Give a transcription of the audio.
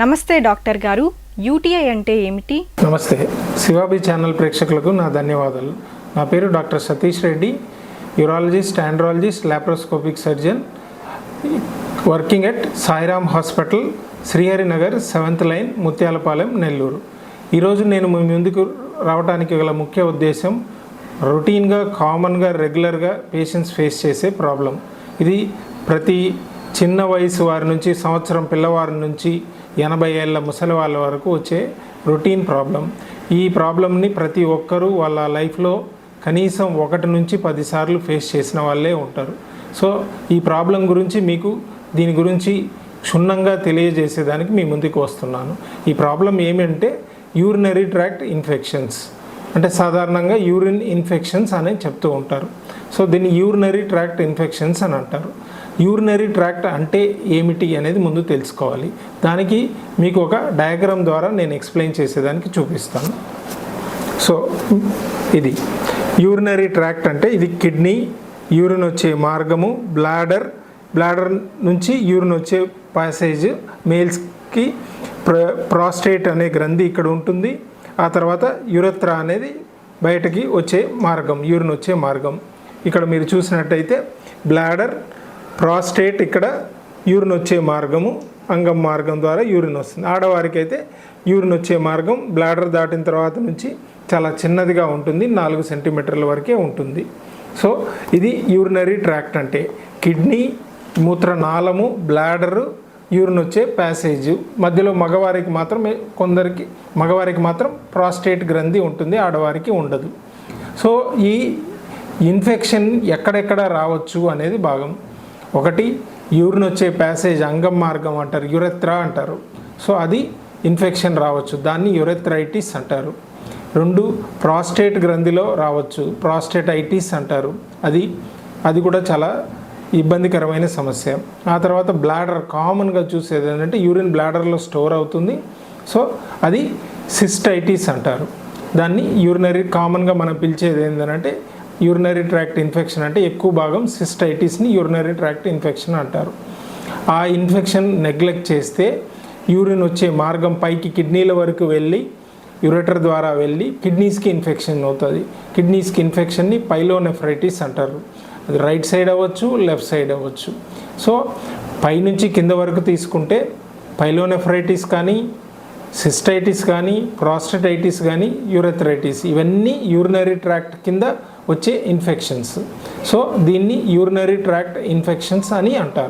నమస్తే డాక్టర్ గారు యూటీఐ అంటే ఏమిటి? నమస్తే శివాబి ఛానల్ ప్రేక్షకులకు నా ధన్యవాదాలు. నా పేరు doctor Satish Reddy urologist andrologist laparoscopic surgeon working at Sairam hospital Sriharinagar seventh line Muthyalapalem Nellore. ఈరోజు నేను మీ ముందుకు రావడానికి గల ముఖ్య ఉద్దేశం రొటీన్గా కామన్గా రెగ్యులర్గా పేషెంట్స్ ఫేస్ చేసే ప్రాబ్లం ఇది ప్రతి చిన్న వయసు వారి నుంచి సంవత్సరం పిల్లవారి నుంచి ఎనభై ఏళ్ళ ముసలి వాళ్ళ వరకు వచ్చే రొటీన్ ప్రాబ్లం ఈ ప్రాబ్లమ్ని ప్రతి ఒక్కరూ వాళ్ళ లైఫ్లో కనీసం ఒకటి నుంచి పదిసార్లు ఫేస్ చేసిన వాళ్ళే ఉంటారు. సో ఈ ప్రాబ్లం గురించి మీకు దీని గురించి క్షుణ్ణంగా తెలియజేసేదానికి మీ ముందుకు వస్తున్నాను. ఈ ప్రాబ్లం ఏమంటే యూరినరీ ట్రాక్ట్ ఇన్ఫెక్షన్స్. అంటే సాధారణంగా యూరిన్ ఇన్ఫెక్షన్స్ అని చెప్తూ ఉంటారు. సో దీన్ని యూరినరీ ట్రాక్ట్ ఇన్ఫెక్షన్స్ అని అంటారు. యూరినరీ ట్రాక్ట్ అంటే ఏమిటి అనేది ముందు తెలుసుకోవాలి. దానికి మీకు ఒక డయాగ్రామ్ ద్వారా నేను ఎక్స్ప్లెయిన్ చేసేదానికి చూపిస్తాను. సో ఇది. యూరినరీ ట్రాక్ట్ అంటే ఇది కిడ్నీ యూరిన్ వచ్చే మార్గము బ్లాడర్ బ్లాడర్ నుంచి యూరిన్ వచ్చే ప్యాసేజ్ మేల్స్కి ప్ర ప్రాస్టేట్ అనే గ్రంథి ఇక్కడ ఉంటుంది. ఆ తర్వాత యురత్ర అనేది బయటకి వచ్చే మార్గం యూరిన్ వచ్చే మార్గం. ఇక్కడ మీరు చూసినట్టయితే బ్లాడర్ ప్రాస్టేట్ ఇక్కడ యూరిన్ వచ్చే మార్గము అంగం మార్గం ద్వారా యూరిన్ వస్తుంది. ఆడవారికి అయితే యూరిన్ వచ్చే మార్గం బ్లాడర్ దాటిన తర్వాత నుంచి చాలా చిన్నదిగా ఉంటుంది నాలుగు సెంటీమీటర్ల వరకే ఉంటుంది. సో ఇది యూరినరీ ట్రాక్ట్ అంటే కిడ్నీ మూత్రనాళము బ్లాడరు యూరిన్ వచ్చే ప్యాసేజ్. మధ్యలో మగవారికి మాత్రమే కొందరికి మగవారికి మాత్రం ప్రాస్టేట్ గ్రంథి ఉంటుంది ఆడవారికి ఉండదు. సో ఈ ఇన్ఫెక్షన్ ఎక్కడెక్కడ రావచ్చు అనేది భాగం. ఒకటి యూరిన్ వచ్చే ప్యాసేజ్ అంగం మార్గం అంటారు యురెత్రా అంటారు. సో అది ఇన్ఫెక్షన్ రావచ్చు దాన్ని యురెత్రైటిస్ అంటారు. రెండు ప్రాస్టేట్ గ్రంథిలో రావచ్చు ప్రాస్టేటైటిస్ అంటారు. అది అది కూడా చాలా ఇబ్బందికరమైన సమస్య. ఆ తర్వాత బ్లాడర్ కామన్గా చూసేది ఏంటంటే యూరిన్ బ్లాడర్లో స్టోర్ అవుతుంది. సో అది సిస్టైటిస్ అంటారు. దాన్ని యూరినరీ కామన్గా మనం పిలిచేది ఏంటంటే యూరినరీ ట్రాక్ట్ ఇన్ఫెక్షన్ అంటే ఎక్కువ భాగం సిస్టైటిస్ని యూరినరీ ట్రాక్ట్ ఇన్ఫెక్షన్ అంటారు. ఆ ఇన్ఫెక్షన్ నెగ్లెక్ట్ చేస్తే యూరిన్ వచ్చే మార్గం పైకి కిడ్నీల వరకు వెళ్ళి యురేటర్ ద్వారా వెళ్ళి కిడ్నీస్కి ఇన్ఫెక్షన్ అవుతుంది. కిడ్నీస్కి ఇన్ఫెక్షన్ని పైలోనెఫ్రైటిస్ అంటారు. అది రైట్ సైడ్ అవ్వచ్చు లెఫ్ట్ సైడ్ అవ్వచ్చు. సో పైనుంచి కింద వరకు తీసుకుంటే పైలోనెఫ్రైటిస్ కానీ సిస్టైటిస్ కానీ ప్రాస్టటైటిస్ కానీ యూరెథరైటిస్ ఇవన్నీ యూరినరీ ట్రాక్ట్ కింద వచ్చే ఇన్ఫెక్షన్స్ సో దీన్ని యూరినరీ ట్రాక్ట్ ఇన్ఫెక్షన్స్ అని అంటారు.